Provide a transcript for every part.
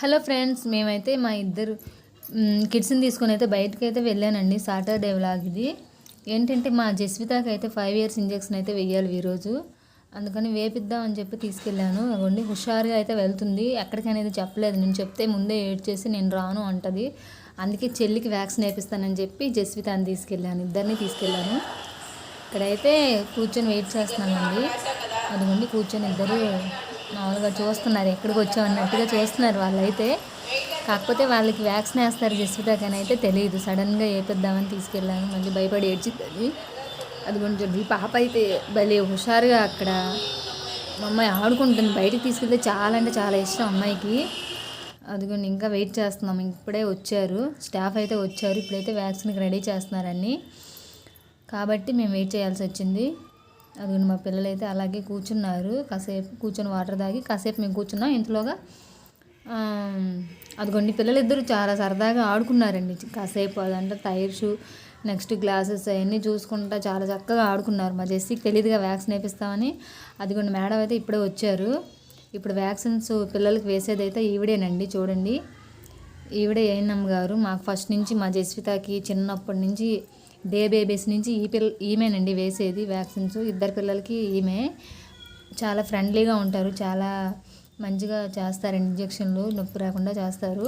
Hello friends మేమైతే మా ఇద్దరు కిడ్స్ని తీసుకొని అయితే బయటకు అయితే వెళ్ళానండి సాటర్డే వ్లాగ్ ఇది. ఏంటంటే మా జస్వితాకి అయితే ఫైవ్ ఇయర్స్ ఇంజెక్షన్ అయితే వెయ్యాలి ఈరోజు. అందుకని వేపిద్దాం అని చెప్పి తీసుకెళ్ళాను. అవ్వండి హుషారుగా అయితే వెళ్తుంది. ఎక్కడికనేది చెప్పలేదు. నేను చెప్తే ముందే ఏడ్ చేసి నేను రాను అంటది. అందుకే చెల్లికి వ్యాక్సిన్ వేపిస్తానని చెప్పి జస్వితాని తీసుకెళ్ళాను ఇద్దరిని తీసుకెళ్ళాను. ఇక్కడైతే కూర్చొని వెయిట్ చేస్తున్నానండి. అదిగోండి కూర్చొని ఇద్దరు మామూలుగా చూస్తున్నారు ఎక్కడికి వచ్చాం అన్నట్టుగా చూస్తున్నారు వాళ్ళైతే. కాకపోతే వాళ్ళకి వ్యాక్సిన్ వేస్తారు జస్వితాకని అయితే తెలియదు. సడన్గా వేపిద్దామని తీసుకెళ్ళాను మళ్ళీ భయపడి ఏడ్చిద్దని. అది చూడండి ఈ పాప అయితే భలే హుషారుగా అక్కడ మా అమ్మాయి ఆడుకుంటుంది. బయటికి తీసుకెళ్తే చాలా అంటే చాలా ఇష్టం అమ్మాయికి. అదిగోండి ఇంకా వెయిట్ చేస్తున్నాం. ఇప్పుడే వచ్చారు స్టాఫ్ అయితే వచ్చారు. ఇప్పుడైతే వ్యాక్సిన్కి రెడీ చేస్తున్నారని కాబట్టి మేము వెయిట్ చేయాల్సి వచ్చింది. అదిగోండి మా పిల్లలు అయితే అలాగే కూర్చున్నారు. కాసేపు కూర్చొని వాటర్ తాగి కాసేపు మేము కూర్చున్నాం. ఇంతలోగా అదిగోండి పిల్లలు చాలా సరదాగా ఆడుకున్నారండి. కాసేపు అదంటే టైర్స్ నెక్స్ట్ గ్లాసెస్ అవన్నీ చూసుకుంటా చాలా చక్కగా ఆడుకున్నారు. మా జెస్సీకి తెలియదుగా వ్యాక్సిన్ వేపిస్తామని అదిగోండి మేడం అయితే ఇప్పుడే వచ్చారు. ఇప్పుడు వ్యాక్సిన్స్ పిల్లలకి వేసేదైతే ఈవిడేనండి. చూడండి. ఈవిడే ఏఎన్ఎం గారు మాకు ఫస్ట్ నుంచి మా జస్వితాకి చిన్నప్పటి నుంచి డే బేబీస్ నుంచి ఈ పిల్ల ఈమెనండి వేసేది వ్యాక్సిన్స్. ఇద్దరు పిల్లలకి ఈమె చాలా ఫ్రెండ్లీగా ఉంటారు. చాలా మంచిగా చేస్తారు ఇంజక్షన్లు నొప్పి రాకుండా చేస్తారు.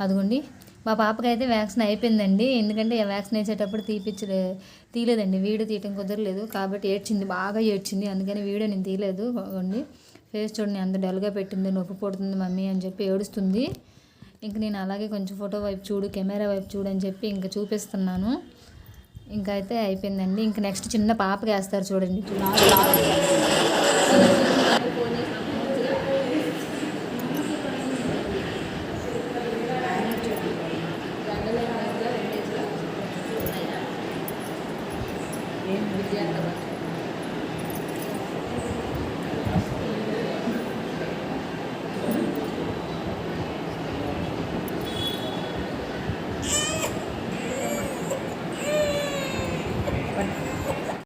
అదిగోండి మా పాపకి అయితే వ్యాక్సిన్ అయిపోయిందండి. ఎందుకంటే ఆ వ్యాక్సిన్ వేసేటప్పుడు తీపిచ్చలే తీయలేదండి. వీడియో తీయటం కుదరలేదు. కాబట్టి ఏడ్చింది బాగా ఏడ్చింది. అందుకని వీడియో నేను తీయలేదు. అండి ఫేస్ చూడండి అంత డల్గా పెట్టింది నొప్పి పుడుతుంది మమ్మీ అని చెప్పి ఏడుస్తుంది. ఇంక నేను అలాగే కొంచెం ఫోటో వైపు చూడు కెమెరా వైపు చూడు అని చెప్పి ఇంకా చూపిస్తున్నాను. ఇంకా అయితే అయిపోయిందండి. ఇంకా నెక్స్ట్ చిన్న పాపకి వేస్తారు చూడండి.